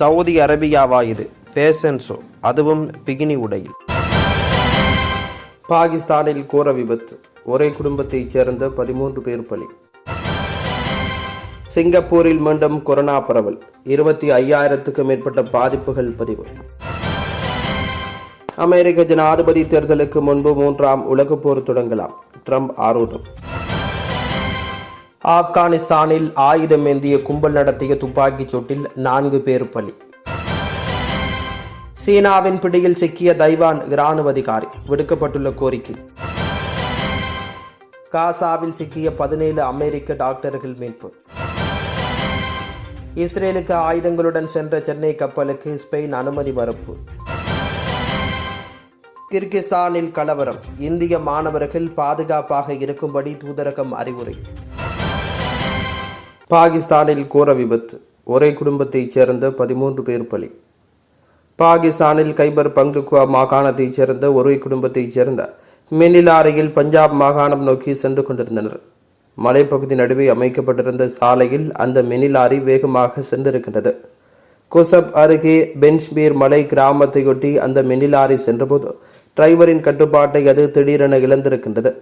Saudi அரேபியாவா இது fashion show அதுவும் பிகினி உடையில். பாகிஸ்தானில் கோர விபத்து ஒரே குடும்பத்தைச் சேர்ந்த பதிமூன்று பேர் பலி. சிங்கப்பூரில் மீண்டும் கொரோனா பரவல் இருபத்தி ஐயாயிரத்துக்கும் மேற்பட்ட பாதிப்புகள் பதிவு. அமெரிக்க ஜனாதிபதி தேர்தலுக்கு முன்பு மூன்றாம் உலகப் போர் தொடங்கலாம் ட்ரம்ப் ஆரூடம் ஆப்கானிஸ்தானில் ஆயுதம் ஏந்திய கும்பல் நடத்திய துப்பாக்கிச் சூட்டில் நான்கு பேர் பலி. சீனாவின் பிடியில் சிக்கிய தைவான் இராணுவ அதிகாரி விடுக்கப்பட்டுள்ள கோரிக்கை. காசாவில் சிக்கிய பதினேழு அமெரிக்க டாக்டர்கள் மீட்பு. இஸ்ரேலுக்கு ஆயுதங்களுடன் சென்ற சென்னை கப்பலுக்கு ஸ்பெயின் அனுமதி மறுப்பு. கிர்கிஸ்தானில் கலவரம். இந்திய மாணவர்கள் பாதுகாப்பாக இருக்கும்படி தூதரகம் அறிவுரை. பாகிஸ்தானில் கோர விபத்து. ஒரே குடும்பத்தைச் சேர்ந்த பதிமூன்று பேர் பலி. பாகிஸ்தானில் கைபர் பங்குகுவா மாகாணத்தைச் சேர்ந்த ஒரே குடும்பத்தைச் சேர்ந்த மின்னிலாரையில் பஞ்சாப் மாகாணம் நோக்கி சென்று கொண்டிருந்தனர். மலைப்பகுதி நடுவே அமைக்கப்பட்டிருந்த சாலையில் அந்த மெனிலாரி வேகமாக சென்றிருக்கின்றது. குசப் அருகே பென்ஷ்மீர் மலை கிராமத்தையொட்டி அந்த மெனிலாரி சென்றபோது டிரைவரின் கட்டுப்பாட்டை அது திடீரென இழந்திருக்கின்றது.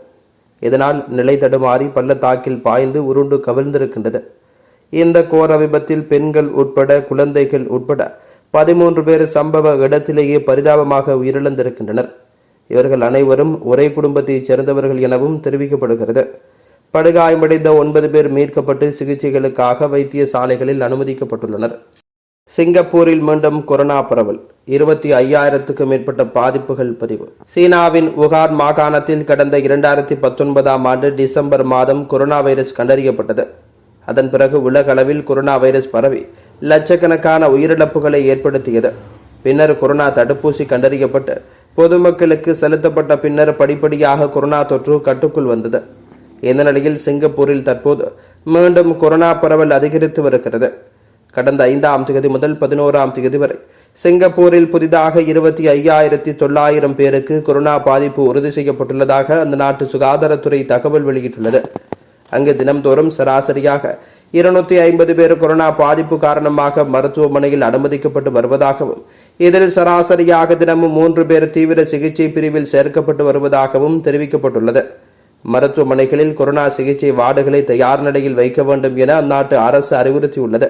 இதனால் நிலை தடுமாறி பள்ளத்தாக்கில் பாய்ந்து உருண்டு கவிழ்ந்திருக்கின்றது. இந்த கோர விபத்தில் பெண்கள் உட்பட குழந்தைகள் உட்பட பதிமூன்று பேர் சம்பவ இடத்திலேயே பரிதாபமாக உயிரிழந்திருக்கின்றனர். இவர்கள் அனைவரும் ஒரே குடும்பத்தைச் சேர்ந்தவர்கள் எனவும் தெரிவிக்கப்படுகிறது. படுகாயமடைந்த ஒன்பது பேர் மீட்கப்பட்டு சிகிச்சைகளுக்காக வைத்திய சாலைகளில் அனுமதிக்கப்பட்டுள்ளனர். சிங்கப்பூரில் மீண்டும் கொரோனா பரவல். இருபத்தி ஐயாயிரத்துக்கும் மேற்பட்ட பாதிப்புகள் பதிவு. சீனாவின் உகான் மாகாணத்தில் கடந்த இரண்டாயிரத்தி பத்தொன்பதாம் ஆண்டு டிசம்பர் மாதம் கொரோனா வைரஸ் கண்டறியப்பட்டது. அதன் பிறகு உலக அளவில் கொரோனா வைரஸ் பரவி லட்சக்கணக்கான உயிரிழப்புகளை ஏற்படுத்தியது. பின்னர் கொரோனா தடுப்பூசி கண்டறியப்பட்டு பொதுமக்களுக்கு செலுத்தப்பட்ட பின்னர் படிப்படியாக கொரோனா தொற்று கட்டுக்குள் வந்தது. இந்த நிலையில் சிங்கப்பூரில் தற்போது மீண்டும் கொரோனா பரவல் அதிகரித்து வருகிறது. கடந்த ஐந்தாம் தேதி முதல் பதினோராம் தேதி வரை. சிங்கப்பூரில் புதிதாக இருபத்தி ஐயாயிரத்தி தொள்ளாயிரம் பேருக்கு கொரோனா பாதிப்பு உறுதி செய்யப்பட்டுள்ளதாக அந்த நாட்டு சுகாதாரத்துறை தகவல் வெளியிட்டுள்ளது. அங்கு தினம்தோறும் சராசரியாக இருநூத்தி ஐம்பது பேர் கொரோனா பாதிப்பு காரணமாக மருத்துவமனையில் அனுமதிக்கப்பட்டு வருவதாகவும் இதில் சராசரியாக தினமும் மூன்று பேர் தீவிர சிகிச்சை பிரிவில் சேர்க்கப்பட்டு வருவதாகவும் தெரிவிக்கப்பட்டுள்ளது. மருத்துவமனைகளில் கொரோனா சிகிச்சை வார்டுகளை தயார் நிலையில் வைக்க வேண்டும் என அந்நாட்டு அரசு அறிவுறுத்தியுள்ளது.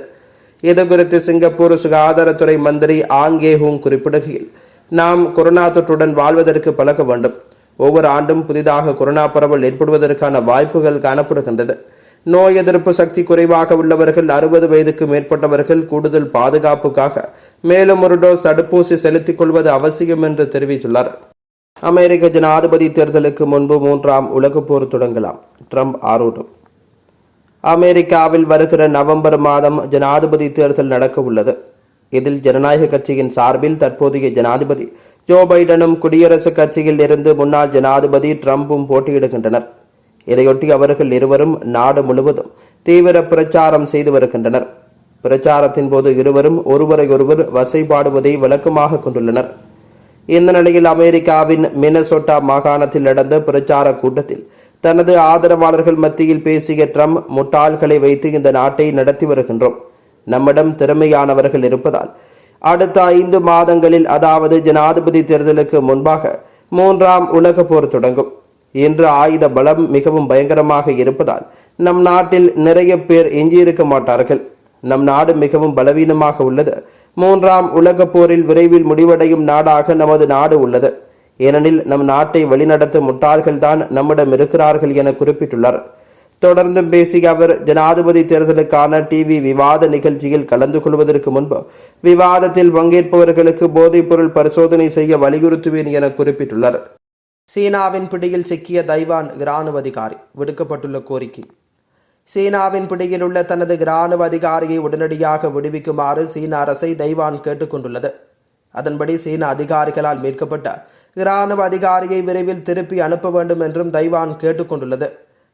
இதுகுறித்து சிங்கப்பூர் சுகாதாரத்துறை மந்திரி ஆங்கே ஹூங் குறிப்பிடுகையில் நாம் கொரோனா தொற்றுடன் வாழ்வதற்கு பழக வேண்டும். ஒவ்வொரு ஆண்டும் புதிதாக கொரோனா பரவல் ஏற்படுவதற்கான வாய்ப்புகள் காணப்படுகின்றது. நோய் எதிர்ப்பு சக்தி குறைவாக உள்ளவர்கள் அறுபது வயதுக்கு மேற்பட்டவர்கள் கூடுதல் பாதுகாப்புக்காக மேலும் ஒரு டோஸ் தடுப்பூசி செலுத்திக் கொள்வது அவசியம் என்று தெரிவித்துள்ளார். அமெரிக்க ஜனாதிபதி தேர்தலுக்கு முன்பு மூன்றாம் உலகப் போர் தொடங்கலாம். ட்ரம்ப் ஆரோட்டம் அமெரிக்காவில் வருகிற நவம்பர் மாதம் ஜனாதிபதி தேர்தல் நடக்க உள்ளது. இதில் ஜனநாயக கட்சியின் சார்பில் தற்போதைய ஜனாதிபதி ஜோ பைடனும் குடியரசுக் கட்சியில் இருந்து முன்னாள் ஜனாதிபதி ட்ரம்பும் போட்டியிடுகின்றனர். இதையொட்டி அவர்கள் இருவரும் நாடு முழுவதும் தீவிர பிரச்சாரம் செய்து வருகின்றனர். பிரச்சாரத்தின் போது இருவரும் ஒருவரையொருவர் வசைபாடுவதை விளக்கமாக கொண்டுள்ளனர். இந்த நிலையில் அமெரிக்காவின் மினசோட்டா மாகாணத்தில் நடந்த பிரச்சார கூட்டத்தில் தனது ஆதரவாளர்கள் மத்தியில் பேசிய ட்ரம்ப் முட்டாள்களை வைத்து இந்த நாட்டை நடத்தி வருகின்றோம். நம்மிடம் திறமையானவர்கள் இருப்பதால். அடுத்த ஐந்து மாதங்களில் அதாவது ஜனாதிபதி தேர்தலுக்கு முன்பாக மூன்றாம் உலக போர் தொடங்கும். இன்று ஆயுத பலம் மிகவும் பயங்கரமாக இருப்பதால் நம் நாட்டில் நிறைய பேர் எஞ்சியிருக்க மாட்டார்கள். நம் நாடு மிகவும் பலவீனமாக உள்ளது. மூன்றாம் உலக போரில் விரைவில் முடிவடையும் நாடாக நமது நாடு உள்ளது. ஏனெனில் நம் நாட்டை வழிநடத்தும் முட்டாள்கள்தான் நம்மிடம் இருக்கிறார்கள் என குறிப்பிட்டுள்ளார். தொடர்ந்தும் பேசிய அவர் ஜனாதிபதி தேர்தலுக்கான டிவி விவாத நிகழ்ச்சியில் கலந்து கொள்வதற்கு முன்பு விவாதத்தில் பங்கேற்பவர்களுக்கு போதைப்பொருள் பரிசோதனை செய்ய வலியுறுத்துவேன் என குறிப்பிட்டுள்ளார். சீனாவின் பிடியில் சிக்கிய தைவான் இராணுவ அதிகாரி விடுக்கப்பட்டுள்ள கோரிக்கை. சீனாவின் பிடியில் உள்ள தனது இராணுவ அதிகாரியை உடனடியாக விடுவிக்குமாறு சீன அரசை தைவான் கேட்டுக்கொண்டுள்ளது. அதன்படி சீன அதிகாரிகளால் மீட்கப்பட்ட இராணுவ அதிகாரியை விரைவில் திருப்பி அனுப்ப வேண்டும் என்றும் தைவான் கேட்டுக்கொண்டுள்ளது.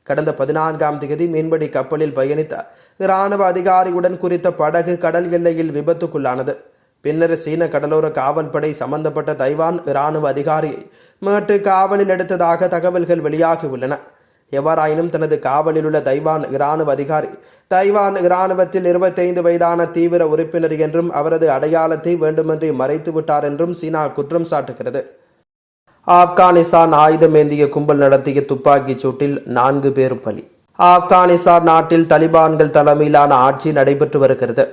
கடந்த பதினான்காம் தேதி மீன்பிடி கப்பலில் பயணித்த இராணுவ அதிகாரியுடன் குறித்த படகு கடல் எல்லையில் விபத்துக்குள்ளானது. பின்னர் சீன கடலோர காவல்படை சம்பந்தப்பட்ட தைவான் இராணுவ அதிகாரியை மீட்டு காவலில் எடுத்ததாக தகவல்கள் வெளியாகியுள்ளன. எவ்வாறாயினும் தனது காவலில் உள்ள தைவான் இராணுவ அதிகாரி தைவான் இராணுவத்தில் இருபத்தைந்து வயதான தீவிர உறுப்பினர் என்றும் அவரது அடையாளத்தை வேண்டுமென்றே மறைத்து விட்டார் என்றும் சீனா குற்றம் சாட்டுகிறது. ஆப்கானிஸ்தான் ஆயுதமேந்திய கும்பல் நடத்திய துப்பாக்கிச் சூட்டில் நான்கு பேர் பலி. ஆப்கானிஸ்தான் நாட்டில் தலிபான்கள் தலைமையிலான ஆட்சி நடைபெற்று வருகிறது.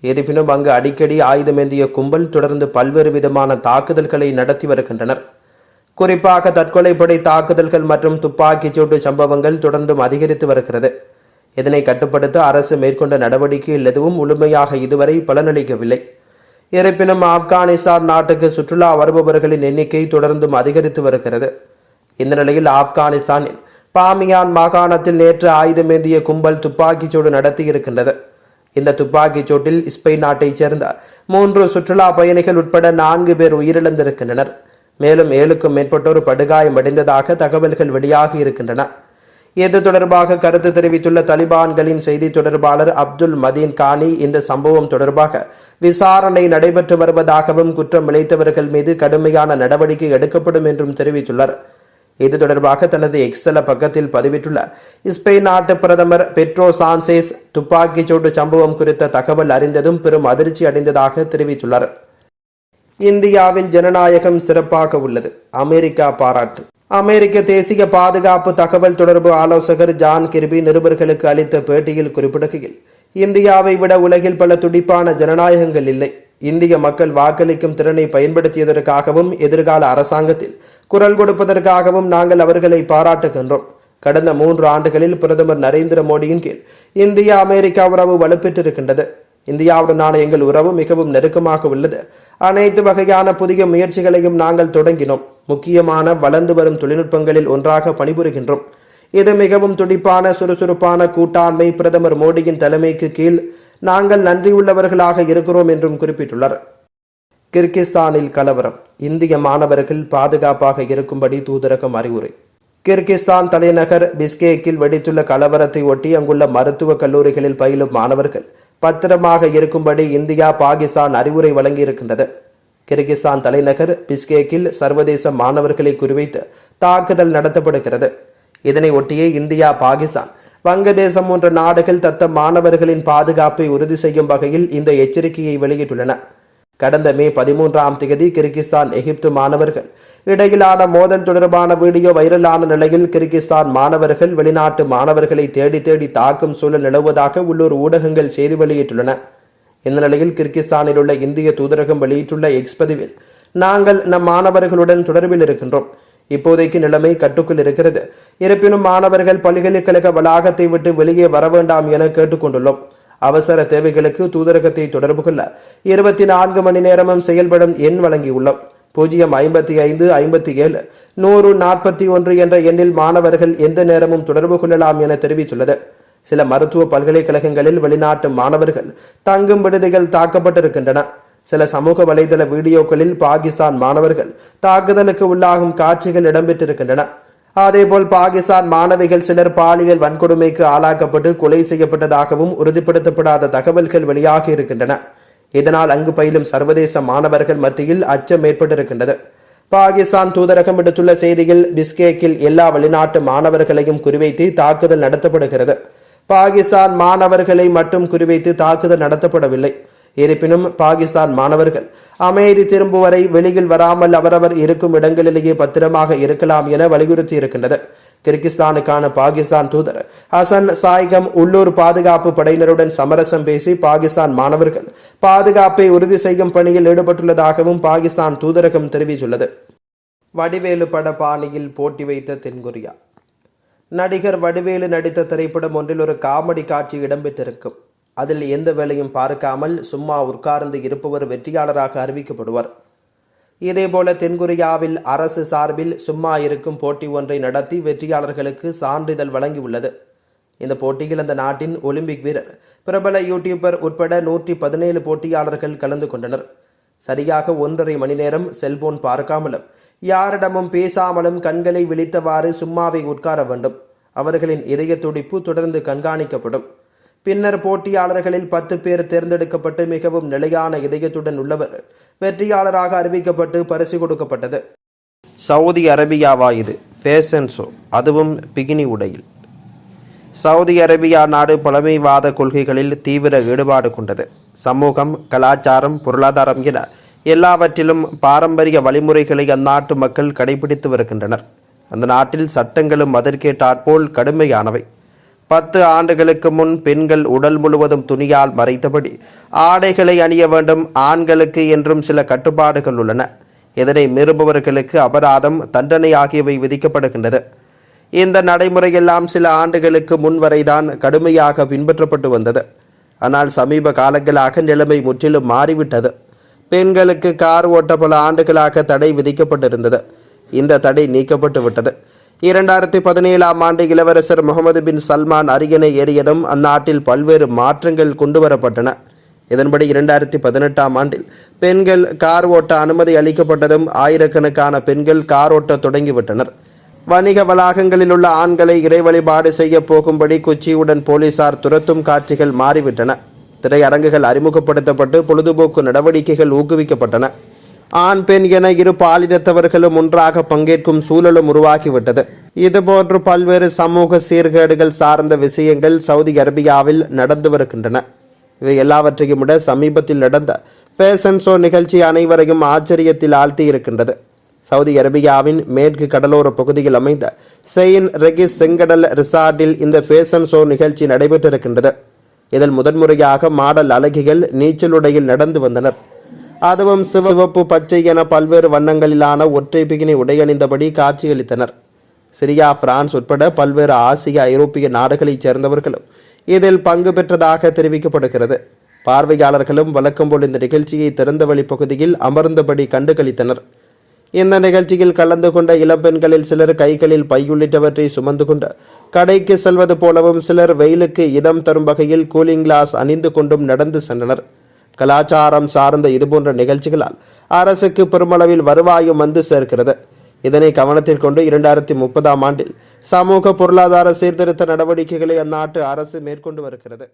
இருப்பினும் அங்கு அடிக்கடி ஆயுதமேந்திய கும்பல் தொடர்ந்து பல்வேறு விதமான தாக்குதல்களை நடத்தி வருகின்றனர். குறிப்பாக தற்கொலைப்படை தாக்குதல்கள் மற்றும் துப்பாக்கிச் சூட்டு சம்பவங்கள் தொடர்ந்தும் அதிகரித்து வருகிறது. இதனை கட்டுப்படுத்த அரசு மேற்கொண்ட நடவடிக்கைகள் எதுவும் முழுமையாக இதுவரை பலனளிக்கவில்லை. இருப்பினும் ஆப்கானிஸ்தான் நாட்டுக்கு சுற்றுலா வருபவர்களின் எண்ணிக்கை தொடர்ந்தும் அதிகரித்து வருகிறது. இந்த நிலையில் ஆப்கானிஸ்தானில் பாமியான் மாகாணத்தில் நேற்று ஆயுதமேந்திய கும்பல் துப்பாக்கிச் சூடு நடத்தியிருக்கின்றது. இந்த துப்பாக்கிச் சூட்டில் ஸ்பெயின் நாட்டைச் சேர்ந்த மூன்று சுற்றுலா பயணிகள் உட்பட நான்கு பேர் உயிரிழந்திருக்கின்றனர். மேலும் ஏழுக்கும் மேற்பட்டோர் படுகாயமடைந்ததாக தகவல்கள் வெளியாகி இருக்கின்றன. இது தொடர்பாக கருத்து தெரிவித்துள்ள தலிபான்களின் செய்தி தொடர்பாளர் அப்துல் மதீன் கானி இந்த சம்பவம் தொடர்பாக விசாரணை நடைபெற்று வருவதாகவும் குற்றம் இழைத்தவர்கள் மீது கடுமையான நடவடிக்கை எடுக்கப்படும் என்றும் தெரிவித்துள்ளார். இது தொடர்பாக தனது எக்ஸல பக்கத்தில் பதிவிட்டுள்ள ஸ்பெயின் நாட்டு பிரதமர் பெட்ரோ சான்சேஸ் துப்பாக்கிச் சூட்டு சம்பவம் குறித்த தகவல் அறிந்ததும் பெரும் அதிர்ச்சி அடைந்ததாக தெரிவித்துள்ளார். இந்தியாவில் ஜனநாயகம் சிறப்பாக உள்ளது. அமெரிக்கா பாராட்டு. அமெரிக்க தேசிய பாதுகாப்பு தகவல் தொடர்பு ஆலோசகர் ஜான் கிர்பி நிருபர்களுக்கு அளித்த பேட்டியில் குறிப்பிடுகையில் இந்தியாவை விட உலகில் பல துடிப்பான ஜனநாயகங்கள் இல்லை. இந்திய மக்கள் வாக்களிக்கும் திறனை பயன்படுத்தியதற்காகவும் எதிர்கால அரசாங்கத்தில் குரல் கொடுப்பதற்காகவும் நாங்கள் அவர்களை பாராட்டுகின்றோம். கடந்த மூன்று ஆண்டுகளில் பிரதமர் நரேந்திர மோடியின் கீழ் இந்தியா அமெரிக்கா உறவு வலுப்பெற்றிருக்கின்றது. இந்தியாவுடனான எங்கள் உறவு மிகவும் நெருக்கமாக உள்ளது. அனைத்து வகையான புதிய முயற்சிகளையும் நாங்கள் தொடங்கினோம். முக்கியமான வளர்ந்து வரும் தொழில்நுட்பங்களில் ஒன்றாக பணிபுரிகின்றோம். இது மிகவும் துடிப்பான சுறுசுறுப்பான கூட்டாண்மை பிரதமர் மோடியின் தலைமைக்கு கீழ் நாங்கள் நன்றியுள்ளவர்களாக இருக்கிறோம் என்றும் குறிப்பிட்டுள்ளார். கிர்கிஸ்தானில் கலவரம். இந்திய மாணவர்கள் பாதுகாப்பாக இருக்கும்படி தூதரகம் அறிவுரை. கிர்கிஸ்தான் தலைநகர் பிஸ்கேக்கில் வெடித்துள்ள கலவரத்தை ஒட்டி அங்குள்ள மருத்துவக் கல்லூரிகளில் பயிலும் மாணவர்கள் பத்திரமாக இருக்கும்படி இந்தியா பாகிஸ்தான் அறிவுரை வழங்கியிருக்கின்றது. கிர்கிஸ்தான் தலைநகர் பிஸ்கேக்கில் சர்வதேச மாணவர்களை குறிவைத்து தாக்குதல் நடத்தப்படுகிறது. இதனை ஒட்டியே இந்தியா பாகிஸ்தான் வங்கதேசம் போன்ற நாடுகள் தத்தம் மாணவர்களின் பாதுகாப்பை உறுதி செய்யும் வகையில் இந்த எச்சரிக்கையை வெளியிட்டுள்ளன. கடந்த மே பதிமூன்றாம் தேதி கிர்கிஸ்தான் எகிப்து மாணவர்கள் இடையிலான மோதல் தொடர்பான வீடியோ வைரலான நிலையில் கிர்கிஸ்தான் மாணவர்கள் வெளிநாட்டு மாணவர்களை தேடி தேடி தாக்கும் சூழல் நிலவுவதாக உள்ளூர் ஊடகங்கள் செய்தி வெளியிட்டுள்ளன. இந்த நிலையில் கிர்கிஸ்தானில் உள்ள இந்திய தூதரகம் வெளியிட்டுள்ள எக்ஸ்பதிவில் நாங்கள் நம் மாணவர்களுடன் தொடர்பில் இருக்கின்றோம். இப்போதைக்கு நிலைமை கட்டுக்குள் இருக்கிறது. இருப்பினும் மாணவர்கள் பல்கலைக்கழக வளாகத்தை விட்டு வெளியே வர வேண்டாம் என கேட்டுக்கொண்டுள்ளோம். அவசர தேவைகளுக்கு தூதரகத்தை தொடர்பு கொள்ள இருபத்தி நான்கு மணி நேரமும் செயல்படும் எண் வழங்கியுள்ளோம். பூஜ்ஜியம் ஐம்பத்தி ஐந்து ஐம்பத்தி ஏழு நூறு நாற்பத்தி ஒன்று என்ற எண்ணில் மாணவர்கள் எந்த நேரமும் தொடர்பு கொள்ளலாம் என தெரிவித்துள்ளது. சில மருத்துவ பல்கலைக்கழகங்களில் வெளிநாட்டு மாணவர்கள் தங்கும் விடுதிகள் தாக்கப்பட்டிருக்கின்றன. சில சமூக வலைதள வீடியோக்களில் பாகிஸ்தான் மாணவர்கள் தாக்குதலுக்கு உள்ளாகும் காட்சிகள் இடம்பெற்றிருக்கின்றன. அதேபோல் பாகிஸ்தான் மாணவிகள் சிலர் பாலியல் வன்கொடுமைக்கு ஆளாக்கப்பட்டு கொலை செய்யப்பட்டதாகவும் உறுதிப்படுத்தப்படாத தகவல்கள் வெளியாகி இருக்கின்றன. இதனால் அங்கு பயிலும் சர்வதேச மாணவர்கள் மத்தியில் அச்சம் ஏற்பட்டிருக்கின்றது. பாகிஸ்தான் தூதரகம் விடுத்துள்ள செய்தியில் பிஸ்கேக்கில் எல்லா வெளிநாட்டு மாணவர்களையும் குறிவைத்து தாக்குதல் நடத்தப்படுகிறது. பாகிஸ்தான் மாணவர்களை மட்டும் குறிவைத்து தாக்குதல் நடத்தப்படவில்லை. இருப்பினும் பாகிஸ்தான் மாணவர்கள் அமைதி திரும்பும் வரை வெளியில் வராமல் அவரவர் இருக்கும் இடங்களிலேயே பத்திரமாக இருக்கலாம் என வலியுறுத்தி இருக்கின்றது கிர்கிஸ்தானுக்கான பாகிஸ்தான் தூதர் ஹசன் சாய்கம் உள்ளூர் பாதுகாப்பு படையினருடன் சமரசம் பேசி பாகிஸ்தான் மாணவர்கள் பாதுகாப்பை உறுதி செய்யும் பணியில் ஈடுபட்டுள்ளதாகவும் பாகிஸ்தான் தூதரகம் தெரிவித்துள்ளது. வடிவேலு பட பாணியில் போட்டி வைத்த தென்கொரியா. நடிகர் வடிவேலு நடித்த திரைப்படம் ஒன்றில் ஒரு காமெடி காட்சி இடம்பெற்றிருக்கும் அதில் எந்த வேலையும் பார்க்காமல் சும்மா உட்கார்ந்து இருப்பவர் வெற்றியாளராக அறிவிக்கப்படுவார். இதேபோல தென்கொரியாவில் அரசு சார்பில் சும்மா இருக்கும் போட்டி ஒன்றை நடத்தி வெற்றியாளர்களுக்கு சான்றிதழ் வழங்கியுள்ளது. இந்த போட்டியில் அந்த நாட்டின் ஒலிம்பிக் வீரர் பிரபல யூடியூபர் உட்பட நூற்றி பதினேழு போட்டியாளர்கள் கலந்து கொண்டனர். சரியாக ஒன்றரை மணி நேரம் செல்போன் பார்க்காமலும் யாரிடமும் பேசாமலும் கண்களை விழித்தவாறு சும்மாவை உட்கார வேண்டும். அவர்களின் இதய துடிப்பு தொடர்ந்து கண்காணிக்கப்படும். பின்னர் போட்டியாளர்களில் பத்து பேர் தேர்ந்தெடுக்கப்பட்டு மிகவும் நிலையான இதயத்துடன் உள்ளவர். வெற்றியாளராக அறிவிக்கப்பட்டு பரிசு கொடுக்கப்பட்டது. சவுதி அரேபியாவா இது? ஃபேஷன் ஷோ அதுவும் பிகினி உடையில். சவுதி அரேபியா நாடு பழமைவாத கொள்கைகளில் தீவிர ஈடுபாடு கொண்டது. சமூகம் கலாச்சாரம் பொருளாதாரம் என எல்லாவற்றிலும் பாரம்பரிய வழிமுறைகளை அந்நாட்டு மக்கள் கடைபிடித்து வருகின்றனர். அந்த நாட்டில் சட்டங்களும் அதற்கேற்றாற்போல் கடுமையானவை. பத்து ஆண்டுகளுக்கு முன் பெண்கள் உடல் முழுவதும் துணியால் மறைத்தபடி ஆடைகளை அணிய வேண்டும் ஆண்களுக்கு என்றும் சில கட்டுப்பாடுகள் உள்ளன. இதனை மீறுபவர்களுக்கு அபராதம் தண்டனை ஆகியவை விதிக்கப்படுகின்றது. இந்த நடைமுறையெல்லாம் சில ஆண்டுகளுக்கு முன் வரைதான் கடுமையாக பின்பற்றப்பட்டு வந்தது. ஆனால் சமீப காலங்களாக நிலைமை முற்றிலும் மாறிவிட்டது. பெண்களுக்கு கார் ஓட்ட பல ஆண்டுகளாக தடை விதிக்கப்பட்டிருந்தது. இந்த தடை நீக்கப்பட்டு விட்டது. இரண்டாயிரத்தி பதினேழாம் ஆண்டு இளவரசர் முகமது பின் சல்மான் அரியணை ஏறியதும் அந்நாட்டில் பல்வேறு மாற்றங்கள் கொண்டுவரப்பட்டன. இதன்படி இரண்டாயிரத்தி பதினெட்டாம் ஆண்டில் பெண்கள் கார் ஓட்ட அனுமதி அளிக்கப்பட்டதும் ஆயிரக்கணக்கான பெண்கள் கார் ஓட்ட தொடங்கிவிட்டனர். வணிக வளாகங்களில் உள்ள ஆண்களை இறை வழிபாடு செய்ய போகும்படி குச்சியுடன் போலீசார் துரத்தும் காட்சிகள் மாறிவிட்டன. திரையரங்குகள் அறிமுகப்படுத்தப்பட்டு பொழுதுபோக்கு நடவடிக்கைகள் ஊக்குவிக்கப்பட்டன. ஆண் பெண் என இரு பாலினத்தவர்களும் ஒன்றாக பங்கேற்கும் சூழலும் உருவாகிவிட்டது. இதுபோன்று பல்வேறு சமூக சீர்கேடுகள் சார்ந்த விஷயங்கள் சவுதி அரேபியாவில் நடந்து வருகின்றன. இவை எல்லாவற்றையும் விட சமீபத்தில் நடந்த ஃபேஷன் ஷோ நிகழ்ச்சி அனைவரையும் ஆச்சரியத்தில் ஆழ்த்தி இருக்கின்றது சவுதி அரேபியாவின் மேற்கு கடலோர பகுதியில் அமைந்த செயின் ரெகிஸ் செங்கடல் ரிசார்ட்டில் இந்த ஃபேஷன் ஷோ நிகழ்ச்சி நடைபெற்றிருக்கின்றது. இதில் முதன்முறையாக மாடல் அழகிகள் நீச்சலுடையில் நடந்து வந்தனர். அதுவும் சிவப்பு பச்சை என பல்வேறு வண்ணங்களிலான ஒற்றை பிகினி உடையணிந்தபடி காட்சியளித்தனர். சிரியா பிரான்ஸ் உட்பட பல்வேறு ஆசிய ஐரோப்பிய நாடுகளைச் சேர்ந்தவர்களும் இதில் பங்கு பெற்றதாக தெரிவிக்கப்படுகிறது. பார்வையாளர்களும் வழக்கம் போல் இந்த நிகழ்ச்சியை திறந்தவெளி பகுதியில் அமர்ந்தபடி கண்டுகளித்தனர். இந்த நிகழ்ச்சியில் கலந்து கொண்ட இளம்பெண்களில் சிலர் கைகளில் பையுள்ளிட்டவற்றை சுமந்து கொண்டு கடைக்கு செல்வது போலவும் சிலர் வெயிலுக்கு இதம் தரும் வகையில் கூலிங் கிளாஸ் அணிந்து கொண்டும் நடந்து சென்றனர். கலாச்சாரம் சார்ந்த இதுபோன்ற நிகழ்ச்சிகளால் அரசுக்கு பெருமளவில் வருவாயும் வந்து சேர்க்கிறது. இதனை கவனத்தில் கொண்டு இரண்டாயிரத்தி முப்பதாம் ஆண்டில் சமூக பொருளாதார சீர்திருத்த நடவடிக்கைகளை அந்நாட்டு அரசு மேற்கொண்டு வருகிறது.